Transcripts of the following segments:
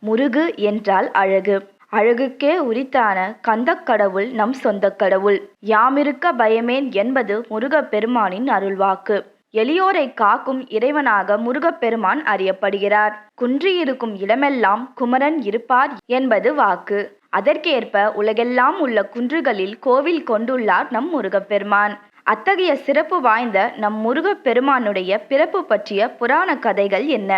முருகு என்றால் அழகு. அழகுக்கே உரித்தான கந்தக் கடவுள் நம் சொந்தக் கடவுள். யாமிருக்க பயமேன் என்பது முருகப்பெருமானின் அருள்வாக்கு. எளியோரை காக்கும் இறைவனாக முருகப்பெருமான் அறியப்படுகிறார். குன்றியிருக்கும் இடமெல்லாம் குமரன் இருப்பார் என்பது வாக்கு. அதற்கேற்ப உலகெல்லாம் உள்ள குன்றுகளில் கோவில் கொண்டுள்ளார் நம் முருகப்பெருமான். அத்தகைய சிறப்பு வாய்ந்த நம் முருகப்பெருமானுடைய பிறப்பு பற்றிய புராண கதைகள் என்ன?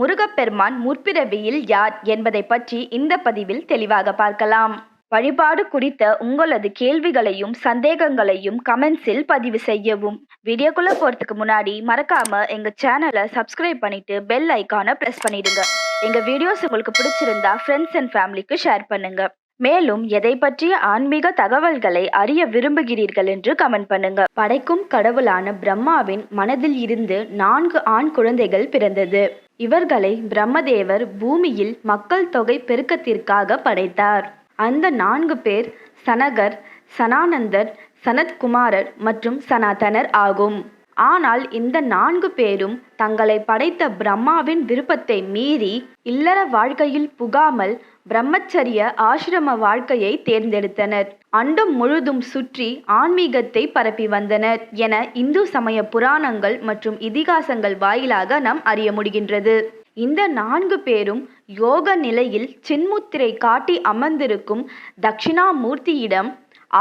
முருகப்பெருமான் முற்பிறவியில் யார் என்பதை பற்றி இந்த பதிவில் தெளிவாக பார்க்கலாம். வழிபாடு குறித்த உங்களது கேள்விகளையும் சந்தேகங்களையும் கமெண்ட்ஸில் பதிவு செய்யவும். வீடியோக்குள்ள போறதுக்கு முன்னாடி மறக்காம எங்க சேனலை சப்ஸ்கிரைப் பண்ணிட்டு பெல் ஐக்கானை பிரஸ் பண்ணிடுங்க. எங்க வீடியோஸ் உங்களுக்கு பிடிச்சிருந்தா ஃப்ரெண்ட்ஸ் அண்ட் ஃபேமிலிக்கு ஷேர் பண்ணுங்க. மேலும் எதை பற்றிய ஆன்மீக தகவல்களை அறிய விரும்புகிறீர்கள் என்று கமெண்ட் பண்ணுங்க. படைக்கும் கடவுளான பிரம்மாவின் மனதில் இருந்து நான்கு ஆண் குழந்தைகள் பிறந்தது. இவர்களை பிரம்மதேவர் பூமியில் மக்கள் தொகை பெருக்கத்திற்காக படைத்தார். அந்த நான்கு பேர் சனகர் சனானந்தர் சனத்குமாரர் மற்றும் சனாதனர் ஆகும். ஆனால் இந்த நான்கு பேரும் தங்களை படைத்த பிரம்மாவின் விருப்பத்தை மீறி இல்லற வாழ்க்கையில் புகாமல் பிரம்மச்சரிய ஆசிரம வாழ்க்கையை தேர்ந்தெடுத்தனர். அண்டம் முழுதும் சுற்றி ஆன்மீகத்தை பரப்பி வந்தனர் என இந்து சமய புராணங்கள் மற்றும் இதிகாசங்கள் வாயிலாக நாம் அறிய முடிகின்றது. இந்த நான்கு பேரும் யோக நிலையில் சின்முத்திரை காட்டி அமர்ந்திருக்கும் தட்சிணாமூர்த்தியிடம்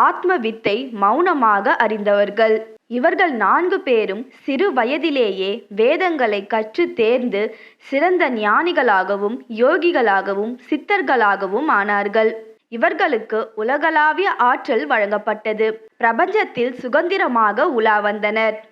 ஆத்ம வித்தை மௌனமாக அறிந்தவர்கள். இவர்கள் நான்கு பேரும் சிறு வயதிலேயே வேதங்களை கற்று தேர்ந்து சிறந்த ஞானிகளாகவும் யோகிகளாகவும் சித்தர்களாகவும் ஆனார்கள். இவர்களுக்கு உலகளாவிய ஆற்றல் வழங்கப்பட்டது. பிரபஞ்சத்தில் சுதந்திரமாக உலா வந்தனர்.